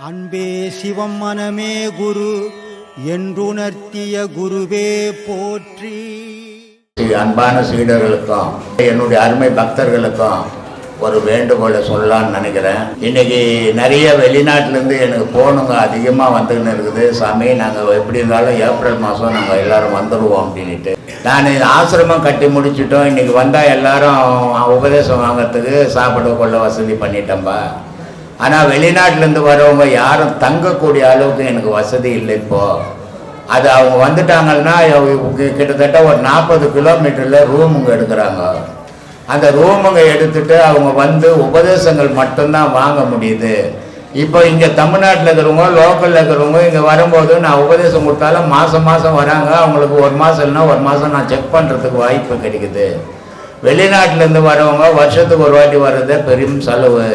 அன்பே சிவம் மனமே குரு என்றுணர்த்திய குருவே போற்றி. அன்பான சீடர்களுக்கும் என்னுடைய அருமை பக்தர்களுக்கும் ஒரு வேண்டுகோளை சொல்லலாம்னு நினைக்கிறேன். இன்னைக்கு நிறைய வெளிநாட்டிலேருந்து எனக்கு போகணுங்க அதிகமாக வந்துக்கின்னு இருக்குது. சாமி நாங்கள் எப்படி இருந்தாலும் ஏப்ரல் மாதம் நாங்கள் எல்லாரும் வந்துடுவோம் அப்படின்ட்டு நான் ஆசிரமம் கட்டி முடிச்சிட்டோம். இன்னைக்கு வந்தால் எல்லாரும் உபதேசம் வாங்கிறதுக்கு சாப்பிட கொள்ள வசதி பண்ணிட்டேன்பா. ஆனால் வெளிநாட்டிலேருந்து வரவங்க யாரும் தங்கக்கூடிய அளவுக்கு எனக்கு வசதி இல்லை இப்போது அது அவங்க வந்துட்டாங்கன்னா கிட்டத்தட்ட ஒரு நாற்பது கிலோமீட்டரில் ரூமுங்க எடுக்கிறாங்க. அந்த ரூமுங்க எடுத்துட்டு அவங்க வந்து உபதேசங்கள் மட்டும்தான் வாங்க முடியுது. இப்போ இங்கே தமிழ்நாட்டில் இருக்கிறவங்க லோக்கலில் இருக்கிறவங்க இங்கே வரும்போது நான் உபதேசம் கொடுத்தாலும் மாதம் மாதம் வராங்க. அவங்களுக்கு ஒரு மாதம் இல்லைன்னா ஒரு மாதம் நான் செக் பண்ணுறதுக்கு வாய்ப்பு கிடைக்குது. வெளிநாட்டிலேருந்து வரவங்க வருஷத்துக்கு ஒரு வாட்டி வர்றதே பெரும் செலவு.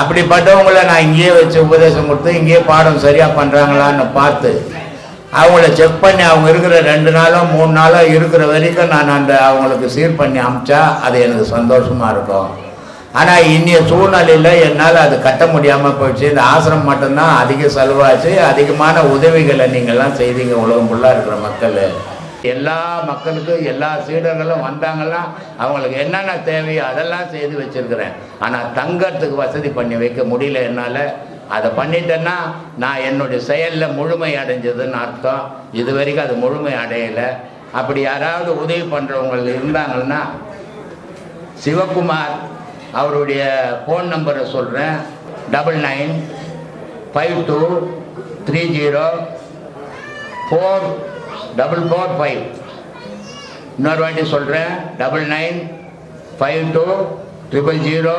அப்படிப்பட்டவங்கள நான் இங்கேயே வச்சு உபதேசம் கொடுத்து இங்கேயே பாடம் சரியாக பண்ணுறாங்களான்னு பார்த்து அவங்கள செக் பண்ணி அவங்க இருக்கிற ரெண்டு நாளோ மூணு நாளோ இருக்கிற வரைக்கும் நான் அந்த அவங்களுக்கு சீர் பண்ணி அமிச்சா அது எனக்கு சந்தோஷமாக இருக்கும். ஆனால் இன்னைய சூழ்நிலையில் என்னால் அது கட்ட முடியாமல் போயிடுச்சு. இந்த ஆசிரம் மட்டும்தான் அதிக செலவாச்சு. அதிகமான உதவிகளை நீங்கள்லாம் செய்தீங்க உலகம் ஃபுல்லாக இருக்கிற மக்கள். எல்லா மக்களுக்கும் எல்லா சீடர்களும் வந்தாங்கன்னா அவங்களுக்கு என்னென்ன தேவையோ அதெல்லாம் செய்து வச்சிருக்கிறேன். ஆனால் தங்கறதுக்கு வசதி பண்ணி வைக்க முடியல என்னால். அதை பண்ணிட்டேன்னா நான் என்னுடைய செயலில் முழுமை அடைஞ்சதுன்னு அர்த்தம். இது வரைக்கும் அது முழுமை அடையலை. அப்படி யாராவது உதவி பண்ணுறவங்க இருந்தாங்கன்னா சிவகுமார் அவருடைய ஃபோன் நம்பரை சொல்கிறேன் double nine five two three zero four double four five இன்னொரு வாட்டி சொல்கிறேன் double nine five two triple zero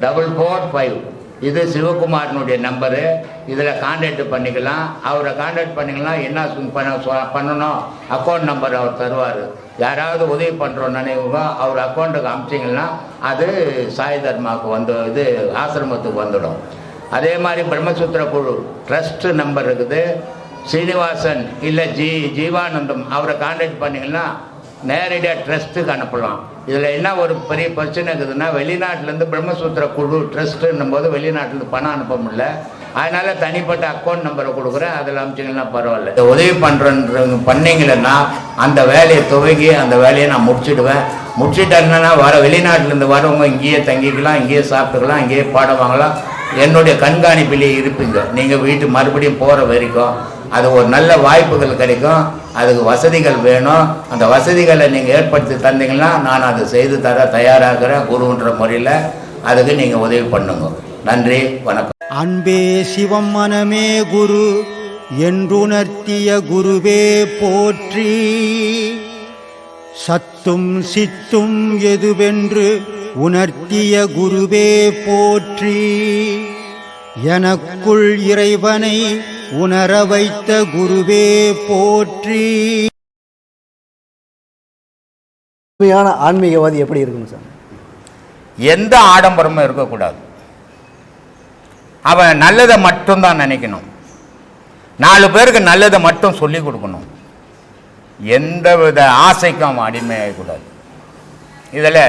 double four five இது சிவகுமாரனுடைய நம்பரு இதில் கான்டாக்ட் பண்ணிக்கலாம். அவரை கான்டாக்ட் பண்ணிக்கலாம். என்ன பண்ண சொ- பண்ணணும்? அக்கௌண்ட் நம்பர் அவர் தருவார். யாராவது உதவி பண்ணுறோம் நினைவுங்க அவர் அக்கௌண்ட்டுக்கு அமிச்சிங்கன்னா அது சாய் தர்மாவுக்கு வந்து இது ஆசிரமத்துக்கு வந்துடும். அதே மாதிரி பிரம்மசூத்திர குழு ட்ரஸ்ட்டு நம்பர் இருக்குது. சீனிவாசன் இல்லை ஜி ஜீவானந்தம் அவரை கான்டாக்ட் பண்ணிங்கன்னா நேரடியாக ட்ரஸ்ட்டுக்கு அனுப்பலாம். இதில் என்ன ஒரு பெரிய பிரச்சனை இருக்குதுன்னா வெளிநாட்டிலேருந்து பிரம்மசூத்திர குழு ட்ரஸ்ட்டுன்னும் போது வெளிநாட்டிலேருந்து பணம் அனுப்ப முடியல. அதனால் தனிப்பட்ட அக்கௌண்ட் நம்பரை கொடுக்குறேன். அதில் அனுப்பிச்சிங்கன்னா பரவாயில்ல. இந்த உதவி பண்ணுறன்ற பண்ணீங்களன்னா அந்த வேலையை துவங்கி அந்த வேலையை நான் முடிச்சுடுவேன். முடிச்சுட்டேன்னா வர வெளிநாட்டிலேருந்து வரவங்க இங்கேயே தங்கிக்கலாம் இங்கேயே சாப்பிட்டுக்கலாம் இங்கேயே பாடம் வாங்கலாம். என்னுடைய கண்காணிப்பிலேயே இருப்பீங்க. நீங்கள் வீட்டு மறுபடியும் போகிற வரைக்கும் அது ஒரு நல்ல வாய்ப்புகள் கிடைக்கும். அதுக்கு வசதிகள் வேணும். அந்த வசதிகளை நீங்கள் ஏற்படுத்தி தந்தீங்கன்னா நான் அதை செய்து தர தயாராகிறேன் குருன்ற முறையில் அதுக்கு நீங்கள் உதவி பண்ணுங்க. நன்றி வணக்கம். அன்பே சிவம் மனமே குரு என்றுணர்த்திய குருவே போற்றி. சத்தும் சித்தும் எதுவென்று உணர்த்திய குருவே போற்றி. எனக்குள் இறைவனை உணர வைத்த குருவே போற்றி. உண்மையான ஆன்மீகவாதி எப்படி இருக்கணும் சார்? எந்த ஆடம்பரமும் இருக்கக்கூடாது. அவன் நல்லதை மட்டும்தான் நினைக்கணும். நாலு பேருக்கு நல்லதை மட்டும் சொல்லி கொடுக்கணும். எந்த வித ஆசைக்கும் அவன் அடிமையாகக்கூடாது. இதில்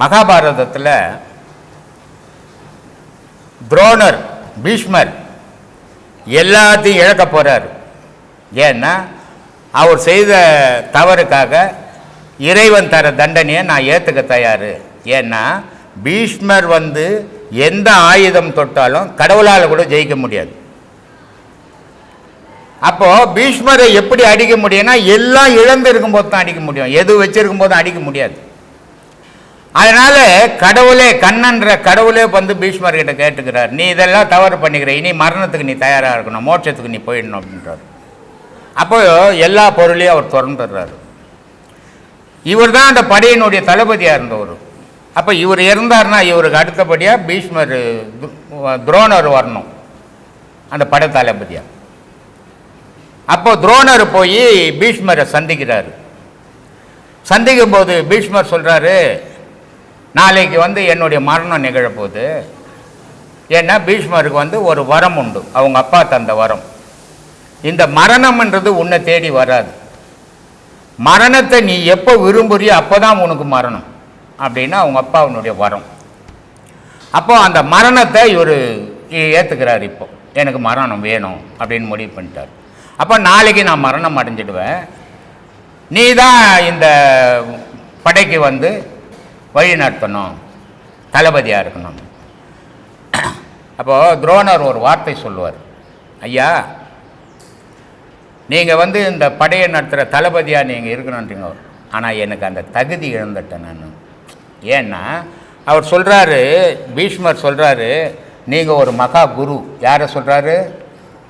மகாபாரதத்தில் துரோணர் பீஷ்மர் எல்லாத்தையும் இழக்க போகிறார் ஏன்னா அவர் செய்த தவறுக்காக இறைவன் தர தண்டனையை நான் ஏற்றுக்க தயார். ஏன்னா பீஷ்மர் வந்து எந்த ஆயுதம் தொட்டாலும் கடவுளால் கூட ஜெயிக்க முடியாது. அப்போது பீஷ்மரை எப்படி அடிக்க முடியும்னா எல்லாம் இழந்து இருக்கும்போது தான் அடிக்க முடியும். எது வச்சிருக்கும் போது அடிக்க முடியாது. அதனால கடவுளே கண்ணன்ற கடவுளே வந்து பீஷ்மர் கிட்ட கேட்டுக்கிறார். நீ இதெல்லாம் தவறு பண்ணிக்கிற. இனி மரணத்துக்கு நீ தயாராக இருக்கணும். மோட்சத்துக்கு நீ போயிடணும் அப்படின்றார். அப்போ எல்லா பொருளையும் அவர் திறந்துடுறாரு இவர் தான் அந்த படையினுடைய தளபதியாக இருந்தவர். அப்போ இவர் இருந்தார்னா இவருக்கு அடுத்தபடியாக பீஷ்மர் து- துரோணர் வரணும். அந்த படை தளபதியாக அப்போ துரோணர் போய் பீஷ்மரை சந்திக்கிறாரு. சந்திக்கும் போது பீஷ்மர் சொல்கிறாரு நாளைக்கு வந்து என்னுடைய மரணம் நிகழப்போகுது. ஏன்னா பீஷ்மருக்கு வந்து ஒரு வரம் உண்டு. அவங்க அப்பா தந்த வரம். இந்த மரணம்ன்றது உன்னை தேடி வராது. மரணத்தை நீ எப்போ விரும்புறியோ அப்போ தான் உனக்கு மரணம் அப்படின்னு அவங்க அப்பாவினுடைய வரம். அப்போ அந்த மரணத்தை இவர் ஏற்றுக்கிறார் இப்போ. எனக்கு மரணம் வேணும் அப்படின்னு முடிவு பண்ணிட்டார். அப்போ நாளைக்கு நான் மரணம் அடைஞ்சிடுவேன். நீ தான் இந்த படைக்கு வந்து வழி நடத்தணும் தளபதியாக இருக்கணும். அப்போது துரோணர் ஒரு வார்த்தை சொல்லுவார். ஐயா நீங்கள் வந்து இந்த படையை நடத்துகிற தளபதியாக நீங்கள் இருக்கணுன்றீங்க. ஆனால் எனக்கு அந்த தகுதி இழந்துட்டேன் நான். ஏன்னா அவர் சொல்கிறாரு பீஷ்மர் சொல்கிறாரு நீங்கள் ஒரு மகா குரு. யாரை சொல்கிறாரு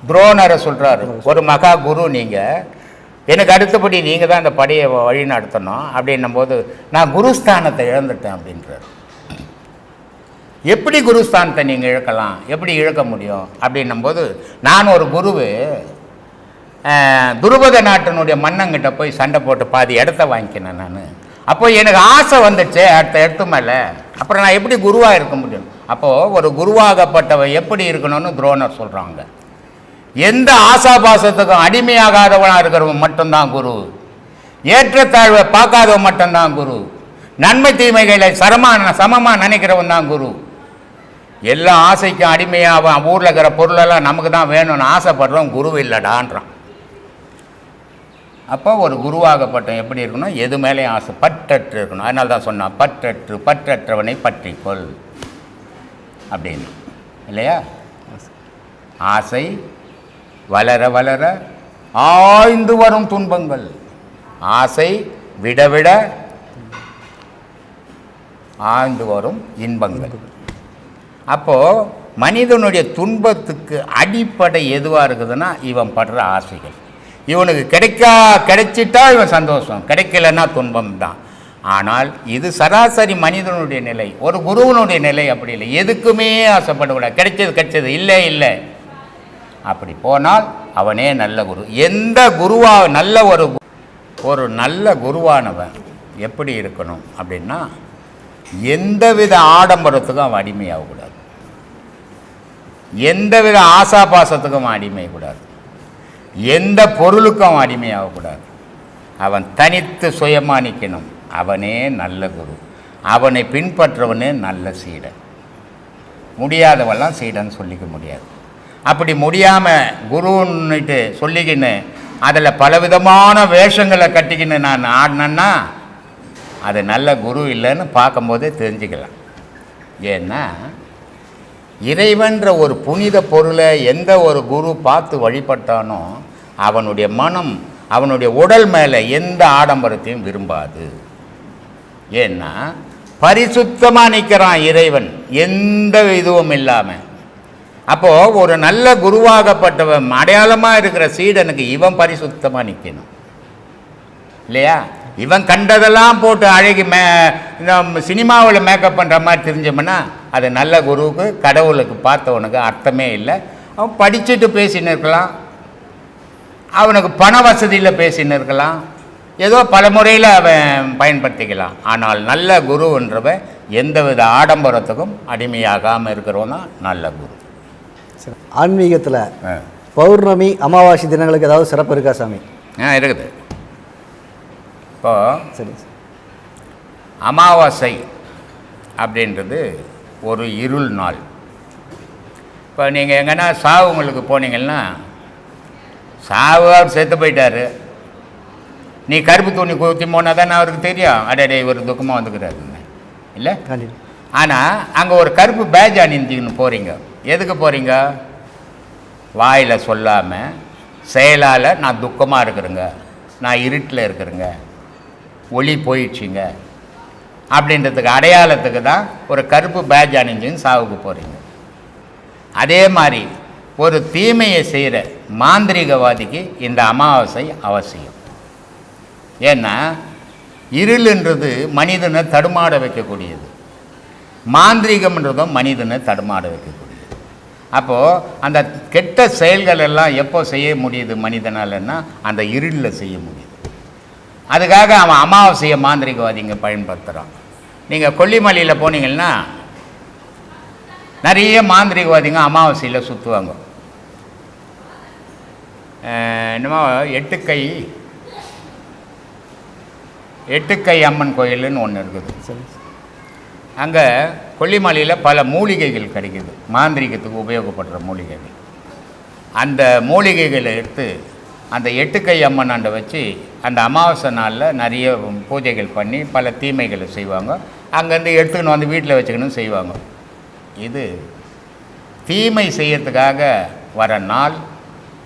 துரோணரை சொல்கிறாரு ஒரு மகா குரு நீங்கள் எனக்கு அடுத்தபடி நீங்கள் தான் அந்த படையை வழி நடத்தணும் அப்படின்னும் போது நான் குருஸ்தானத்தை இழந்துட்டேன் அப்படின்றார். எப்படி குருஸ்தானத்தை நீங்கள் இழக்கலாம்? எப்படி இழக்க முடியும்? அப்படின்னும் போது நான் ஒரு குருவு துருபத நாட்டினுடைய மன்னங்கிட்ட போய் சண்டை போட்டு பாதி இடத்த வாங்கிக்கினேன் நான். அப்போ எனக்கு ஆசை வந்துச்சு அடுத்த இடத்து மேலே. அப்புறம் நான் எப்படி குருவாக இருக்க முடியும்? அப்போது ஒரு குருவாகப்பட்டவன் எப்படி இருக்கணும்னு துரோணர் சொல்கிறாங்க எந்த ஆசாபாசத்துக்கும் அடிமையாகாதவனாக இருக்கிறவன் மட்டும்தான் குரு. ஏற்றத்தாழ்வை பார்க்காதவன் மட்டும்தான் குரு. நன்மை தீமைகளை சரமான சமமாக நினைக்கிறவன் தான் குரு. எல்லா ஆசைக்கும் அடிமையாக ஊரில் இருக்கிற பொருளெல்லாம் நமக்கு தான் வேணும்னு ஆசைப்படுறவன் குரு இல்லைடான்றான். அப்போ ஒரு குருவாகப்பட்டவன் எப்படி இருக்கணும்? எது மேலேயும் ஆசை பற்றற்று இருக்கணும். அதனால தான் சொன்னான் பற்றற்று பற்றற்றவனை பற்றிக்கொள். அப்படின்னு. இல்லையா? ஆசை வளர வளர ஆய்ந்து வரும் துன்பங்கள். ஆசை விட விட ஆய்ந்து வரும் இன்பங்கள். அப்போது மனிதனுடைய துன்பத்துக்கு அடிப்படை எதுவாக இருக்குதுன்னா இவன் படுற ஆசைகள். இவனுக்கு கிடைக்கா கிடைச்சிட்டா இவன் சந்தோஷம். கிடைக்கலன்னா துன்பம் தான். ஆனால் இது சராசரி மனிதனுடைய நிலை. ஒரு குருவனுடைய நிலை அப்படி இல்லை. எதுக்குமே ஆசைப்படக்கூடாது. கிடைச்சது கிடைச்சது. இல்லை இல்லை. அப்படி போனால் அவனே நல்ல குரு. எந்த குருவா நல்ல ஒரு ஒரு நல்ல குருவானவன் எப்படி இருக்கணும் அப்படின்னா எந்தவித ஆடம்பரத்துக்கும் அவன் அடிமையாகக்கூடாது. எந்தவித ஆசாபாசத்துக்கும் அவன் அடிமையக்கூடாது. எந்த பொருளுக்கும் அவன் அடிமையாகக்கூடாது. அவன் தனித்து சுயமாக நிற்கணும் அவனே நல்ல குரு. அவனை பின்பற்றவனே நல்ல சீடன். முடியாதவெல்லாம் சீடன் சொல்லிக்க முடியாது. அப்படி முடியாமல் குருன்னுட்டு சொல்லிக்கின்னு அதில் பலவிதமான வேஷங்களை கட்டிக்கின்னு நான் ஆடினேன்னா அது நல்ல குரு இல்லைன்னு பார்க்கும்போதே தெரிஞ்சுக்கலாம். ஏன்னா இறைவன்ற ஒரு புனித பொருளை எந்த ஒரு குரு பார்த்து வழிபட்டானோ அவனுடைய மனம் அவனுடைய உடல் மேலே எந்த ஆடம்பரத்தையும் விரும்பாது. ஏன்னா பரிசுத்தமாக நிற்கிறான் இறைவன் எந்த இதுவும் இல்லாமல் அப்போது ஒரு நல்ல குருவாகப்பட்டவன் அடையாளமாக இருக்கிற சீடனுக்கு இவன் பரிசுத்தமாக நிற்கணும் இல்லையா? இவன் கண்டதெல்லாம் போட்டு அழகி மே இந்த சினிமாவில் மேக்கப் பண்ணுற மாதிரி தெரிஞ்சோம்னா அது நல்ல குருவுக்கு கடவுளுக்கு பார்த்தவனுக்கு அர்த்தமே இல்லை. அவன் படிச்சுட்டு பேசின்னு இருக்கலாம். அவனுக்கு பண வசதியில் பேசின்னு இருக்கலாம். ஏதோ பல முறையில் அவன் பயன்படுத்திக்கலாம். ஆனால் நல்ல குருன்றவன் எந்தவித ஆடம்பரத்துக்கும் அடிமையாகாமல் இருக்கிறவன் தான் நல்ல குரு. ஆன்மீகத்தில். பௌர்ணமி அமாவாசை தினங்களுக்கு ஏதாவது சிறப்பு இருக்கா சாமி? ஆ இருக்குது. இப்போ சரி. அமாவாசை அப்படின்றது ஒரு இருள் நாள். இப்போ நீங்கள் எங்கன்னா சாவுங்களுக்கு போனீங்கன்னா சாவு அவர் செத்து போயிட்டாரு. நீ கருப்பு துணி குத்தி போனால் தானே அவருக்கு தெரியும். அடடே இவர் துக்கமாக வந்துக்கிறாருன்னு. இல்லை? ஆனால் அங்கே ஒரு கருப்பு பேஜ் அணிஞ்சிக்கின்னு போகிறீங்க எதுக்கு போகிறீங்க வாயில் சொல்லாமல் செயலால் நான் துக்கமாக இருக்கிறேங்க. நான் இருட்டில் இருக்கிறேங்க. ஒளி போயிடுச்சுங்க. அப்படின்றதுக்கு அடையாளத்துக்கு தான் ஒரு கருப்பு பேஜ் அணிஞ்சுன்னு சாவுக்கு போகிறீங்க அதே மாதிரி ஒரு தீமையை செய்கிற மாந்திரிகவாதிக்கு இந்த அமாவாசை அவசியம். ஏன்னா இருளுன்றது மனிதனை தடுமாட வைக்கக்கூடியது. மாந்திரிகம்ன்றதும் மனிதனை தடுமாட வைக்கக்கூடியது. அப்போது அந்த கெட்ட செயல்கள் எல்லாம் எப்போ செய்ய முடியுது மனிதனாலன்னா அந்த இருளில் செய்ய முடியுது. அதுக்காக அவன் அமாவாசையை மாந்திரிகவாதிங்க பயன்படுத்துகிறான் நீங்கள் கொல்லிமலையில் போனீங்கன்னா நிறைய மாந்திரிகவாதிங்க அமாவாசையில் சுற்றுவாங்க என்னமோ எட்டுக்கை எட்டுக்கை அம்மன் கோயிலுன்னு ஒன்று இருக்குது. சரி. அங்கே கொல்லிமலையில் பல மூலிகைகள் கிடைக்குது. மாந்திரிகத்துக்கு உபயோகப்படுற மூலிகைகள். அந்த மூலிகைகளை எடுத்து அந்த எட்டுக்கை அம்மனாண்ட வச்சு அந்த அமாவாசை நாளில் நிறைய பூஜைகள் பண்ணி பல தீமைகளை செய்வாங்க. அங்கேருந்து எடுத்துக்கின்னு வந்து வீட்டில் வச்சுக்கணும் செய்வாங்க. இது தீமை செய்யறதுக்காக வர நாள்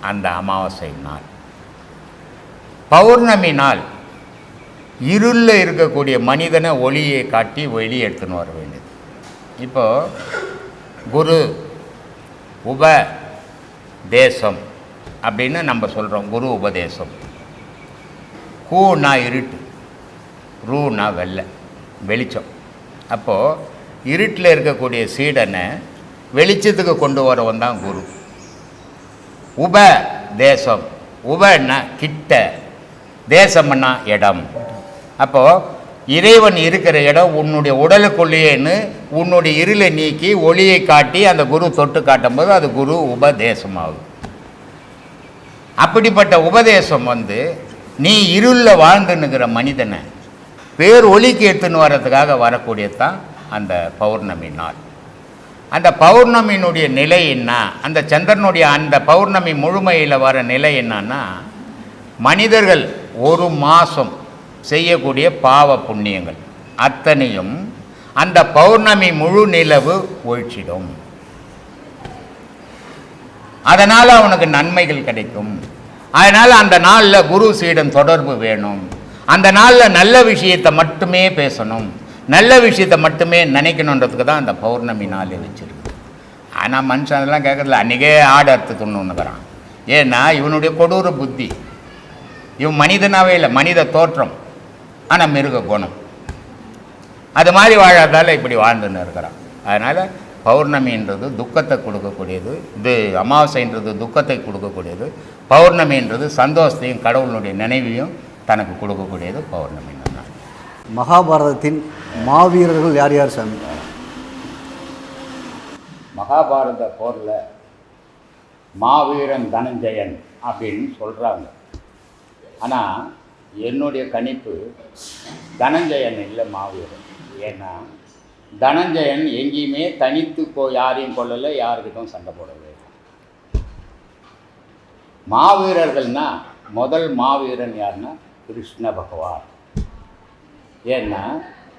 அந்த அமாவாசை நாள். பௌர்ணமி நாள். இருளில் இருக்கக்கூடிய மனிதனை ஒளியை காட்டி வெளியே எடுத்துன்னு வர வேண்டும் இப்போது குரு உப தேசம் அப்படின்னு நம்ம சொல்கிறோம் குரு உபதேசம். கூனா இருட்டு ரூனா வெள்ளை வெளிச்சம். அப்போது இருட்டில் இருக்கக்கூடிய சீடனை வெளிச்சத்துக்கு கொண்டு வரவன் தான் குரு. உப தேசம் உபன்னா கிட்ட. தேசம்னா இடம். அப்போது இறைவன் இருக்கிற இடம் உன்னுடைய உடலுக்குள்ளேன்னு உன்னுடைய இருளை நீக்கி ஒளியை காட்டி அந்த குரு தொட்டு காட்டும்போது அது குரு உபதேசமாகும். அப்படிப்பட்ட உபதேசம் வந்து நீ இருளில் வாழ்ந்துன்னுக்கிற மனிதனை பேர் ஒளிக்கு எடுத்துன்னு வர்றதுக்காக வரக்கூடியது தான் அந்த பௌர்ணமி நாள். அந்த பௌர்ணமியினுடைய நிலை என்ன? அந்த சந்திரனுடைய அந்த பௌர்ணமி முழுமையில் வர நிலை என்னன்னா மனிதர்கள் ஒரு மாதம் செய்யக்கூடிய பாவ புண்ணியங்கள் அத்தனையும் அந்த பௌர்ணமி முழு நிலவு ஒழிச்சிடும். அதனால் அவனுக்கு நன்மைகள் கிடைக்கும். அதனால் அந்த நாளில் குரு சீடன் தொடர்பு வேணும். அந்த நாளில் நல்ல விஷயத்தை மட்டுமே பேசணும். நல்ல விஷயத்தை மட்டுமே நினைக்கணுன்றதுக்கு தான் அந்த பௌர்ணமி நாளே வச்சிருக்கு. ஆனால் மனுஷன் அதெல்லாம் கேட்கறதில்ல அன்றைக்கே ஆடு அறுத்து துண்ணுன்னுக்கிறான் ஏன்னா இவனுடைய கொடூர புத்தி. இவன் மனிதனாகவே இல்லை மனித தோற்றம். ஆனால் மிருக குணம். அது மாதிரி வாழாதால இப்படி வாழ்ந்துன்னு இருக்கிறான். அதனால் பௌர்ணமின்றது துக்கத்தை கொடுக்கக்கூடியது இது அமாவாசைன்றது துக்கத்தை கொடுக்கக்கூடியது பௌர்ணமின்றது சந்தோஷத்தையும் கடவுளுடைய நினைவையும் தனக்கு கொடுக்கக்கூடியது பௌர்ணமி மகாபாரதத்தின் மாவீரர்கள் யார் யார் சாமி? மகாபாரத போரில் மாவீரன் தனஞ்சயன் அப்படின்னு சொல்கிறாங்க ஆனால் என்னுடைய கணிப்பு தனஞ்சயன் இல்லை மாவீரன். ஏன்னா தனஞ்சயன் எங்கேயுமே தனித்து போ யாரையும் கொள்ளலை யாருக்கிட்டும் சண்டை போடவே மாவீரர்கள்னா முதல் மாவீரன் யாருன்னா கிருஷ்ண பகவான். ஏன்னா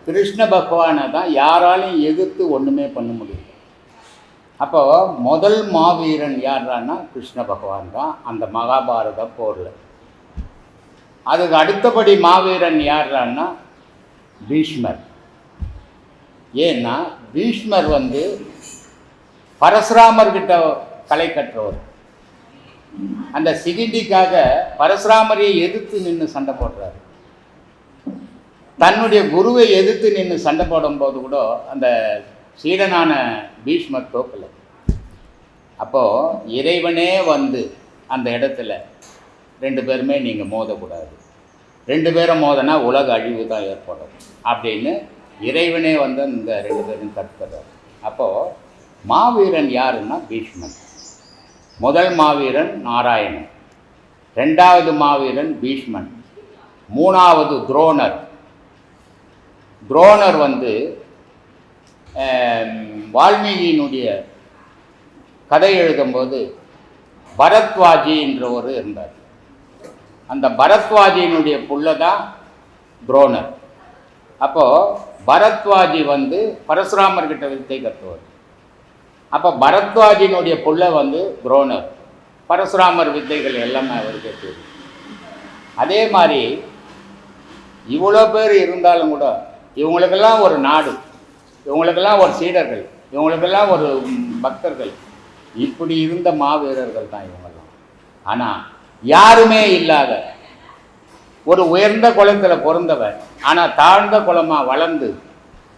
கிருஷ்ண பகவானை தான் யாராலையும் எதிர்த்து ஒன்றுமே பண்ண முடியல. அப்போ முதல் மாவீரன் யாரான்னா கிருஷ்ண பகவான் தான். அந்த மகாபாரத போரில். அதுக்கு அடுத்தபடி மாவீரன் யாரான்னா பீஷ்மர். ஏன்னா பீஷ்மர் வந்து பரசுராமர்கிட்ட கலை கற்றவர். அந்த சிகிண்டிக்காக பரசுராமரையை எதிர்த்து நின்று சண்டை போடுறாரு. தன்னுடைய குருவை எதிர்த்து நின்று சண்டை போடும்போது கூட அந்த சீடனான பீஷ்மர் தோக்கலை. அப்போது இறைவனே வந்து அந்த இடத்துல ரெண்டு பேருமே நீங்கள் மோதக்கூடாது. ரெண்டு பேரும் மோதனா உலக அழிவு தான் ஏற்படும். அப்படின்னு இறைவனே வந்து இந்த ரெண்டு பேரும் தடுக்கிறார் அப்போது மாவீரன் யாருன்னா பீஷ்மன். முதல் மாவீரன் நாராயணன். ரெண்டாவது மாவீரன் பீஷ்மன். மூணாவது துரோணர். துரோணர் வந்து வால்மீகியினுடைய கதை எழுதும்போது பரத்வாஜி என்ற ஒரு இருந்தார். அந்த பரத்வாஜியினுடைய புள்ள தான் துரோணர். அப்போது பரத்வாஜி வந்து பரசுராமர்கிட்ட வித்தை கற்றுவார் அப்போ பரத்வாஜினுடைய புள்ள வந்து துரோணர். பரசுராமர் வித்தைகள் எல்லாமே அவருக்கு தெரியும். அதே மாதிரி இவ்வளோ பேர் இருந்தாலும் கூட இவங்களுக்கெல்லாம் ஒரு நாடு இவங்களுக்கெல்லாம் ஒரு சீடர்கள் இவங்களுக்கெல்லாம் ஒரு பக்தர்கள் இப்படி இருந்த மாவீரர்கள் தான் இவங்கெல்லாம். ஆனால் யாருமே இல்லாத ஒரு உயர்ந்த குளத்தில் பிறந்தவன் ஆனால் தாழ்ந்த குலமாக வளர்ந்து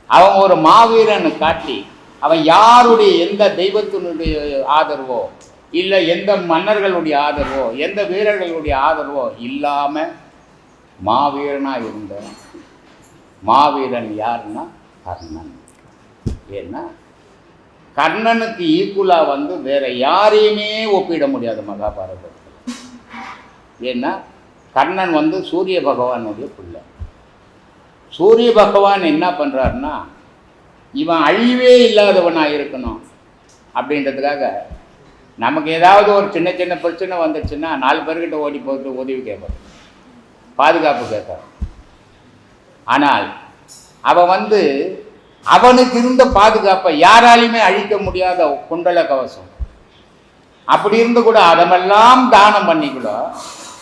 அவன் ஒரு மாவீரனை காட்டி அவன் யாருடைய எந்த தெய்வத்தினுடைய ஆதரவோ இல்லை எந்த மன்னர்களுடைய ஆதரவோ எந்த வீரர்களுடைய ஆதரவோ இல்லாமல் மாவீரனாக இருந்த மாவீரன் யாருன்னா கர்ணன். ஏன்னா கர்ணனுக்கு ஈக்குவலாக வந்து வேற யாரையுமே ஒப்பிட முடியாது மகாபாரதம் ஏன்னா கர்ணன் வந்து சூரிய பகவானுடைய பிள்ளை. சூரிய பகவான் என்ன பண்ணுறாருன்னா இவன் அழிவே இல்லாதவனாக இருக்கணும். அப்படின்றதுக்காக நமக்கு ஏதாவது ஒரு சின்ன சின்ன பிரச்சனை வந்துச்சுன்னா நாலு பேர்கிட்ட ஓடி போட்டு உதவி கேட்பான். பாதுகாப்பு கேட்பான். ஆனால் அவன் வந்து அவனுக்கு இருந்த பாதுகாப்பை யாராலையுமே அழிக்க முடியாத குண்டல கவசம் அப்படி இருந்து கூட அதமெல்லாம் தானம் பண்ணி கூட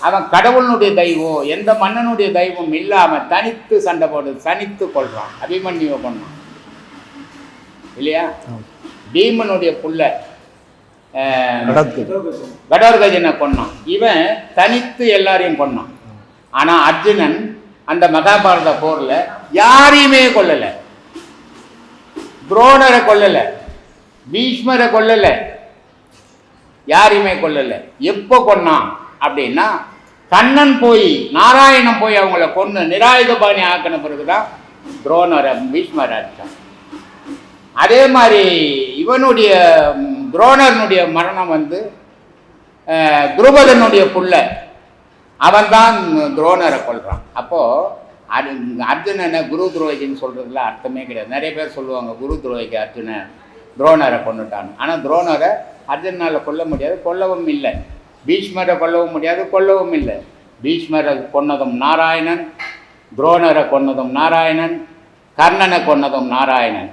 அவன் கடவுளுடைய தெய்வம் எந்த மன்னனுடைய தெய்வம் இல்லாம தனித்து சண்டை போடு தனித்து கொள்றான். அபிமன்யுவை கொண்டான் இல்லையா? பீமனுடைய புள்ள கடோர்கஜனை கொன்னான். இவன் தனித்து எல்லாரையும் கொன்னான். ஆனா அர்ஜுனன் அந்த மகாபாரத போர்ல யாரையுமே கொல்லல. துரோணரை கொல்லல. பீஷ்மரை கொல்லல. யாரையுமே கொல்லல. எப்போ கொன்னான்? அப்படின்னா கண்ணன் போய் நாராயணன் போய் அவங்கள கொன்று நிராயுதபாணி ஆக்கின பிறகு தான் துரோணரை பீஷ்மர் அடித்தான் அதே மாதிரி இவனுடைய ம், துரோணனுடைய மரணம் வந்து துருபதனுடைய புள்ள அவன்தான் துரோணரை கொள்கிறான் அப்போது அர் அர்ஜுனனை குரு துரோகின்னு சொல்கிறதுல அர்த்தமே கிடையாது. நிறைய பேர் சொல்லுவாங்க குரு துரோகிக்கு அர்ஜுனன் துரோணரை கொண்டுட்டான் ஆனால் துரோணரை அர்ஜுனால கொல்ல முடியாது கொல்லவும் இல்லை. பீஷ்மரை கொல்லவும் முடியாது கொல்லவும் இல்லை. பீஷ்மரை கொன்னதும் நாராயணன் துரோணரை கொன்னதும் நாராயணன் கர்ணனை கொன்னதும் நாராயணன்.